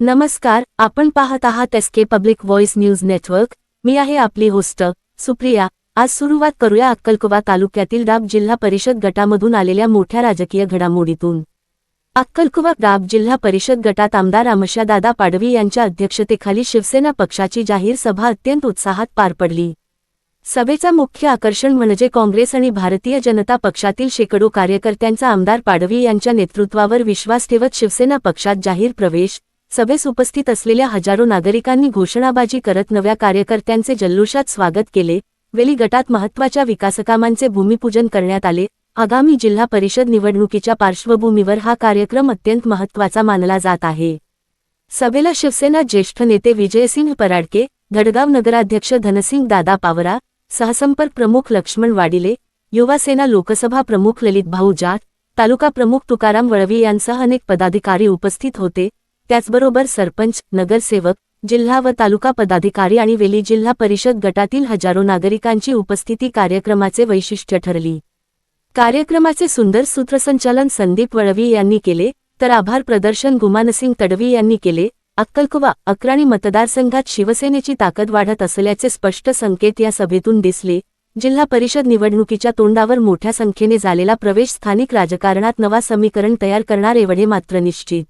नमस्कार आपण पाहत आहात SK public voice news network मी आहे आपली होस्ट सुप्रिया. आज सुरुवात करूया अक्कलकोवा तालुक्यातील डाब जिल्हा परिषद गटामधून आलेल्या मोठ्या राजकीय घडामोडीतून. अक्कलकुवा डाब जिल्हा परिषद गटात आमदार दादा पाडवी यांच्या अध्यक्षतेखाली शिवसेना पक्षाची जाहीर सभा अत्यंत उत्साहात पार पडली. सभेचा मुख्य आकर्षण म्हणजे काँग्रेस आणि भारतीय जनता पक्षातील शेकडो कार्यकर्त्यांचा आमदार पाडवी यांच्या नेतृत्वावर विश्वास ठेवत शिवसेना पक्षात जाहीर प्रवेश सभेस उपस्थित असलेल्या हजारो नागरिकांनी घोषणाबाजी करत नव्या कार्यकर्त्यांचे जल्लोषात स्वागत केले. वेली गटात महत्त्वाच्या विकासकामांचे भूमिपूजन करण्यात आले. आगामी जिल्हा परिषद निवडणुकीच्या पार्श्वभूमीवर हा कार्यक्रम अत्यंत महत्त्वाचा मानला जात आहे. सभेला शिवसेना ज्येष्ठ नेते विजयसिंह पराडके धडगाव नगराध्यक्ष धनसिंग दादा पावरा सहसंपर्क प्रमुख लक्ष्मण वाडिले युवासेना लोकसभा प्रमुख ललित भाऊ जाट तालुका प्रमुख तुकाराम वळवी यांसह अनेक पदाधिकारी उपस्थित होते. त्याचबरोबर सरपंच नगरसेवक जिल्हा व तालुका पदाधिकारी आणि वेली जिल्हा परिषद गटातील हजारो नागरिकांची उपस्थिती कार्यक्रमाचे वैशिष्ट्य ठरली. कार्यक्रमाचे सुंदर सूत्रसंचालन संदीप वळवी यांनी केले तर आभार प्रदर्शन गुमानसिंग तडवी यांनी केले अक्कलकुवा अक्राणी मतदारसंघात शिवसेनेची ताकद वाढत असल्याचे स्पष्ट संकेत या सभेतून दिसले. जिल्हा परिषद निवडणुकीच्या तोंडावर मोठ्या संख्येने झालेला प्रवेश स्थानिक राजकारणात नवा समीकरण तयार करणार एवढे मात्र निश्चित.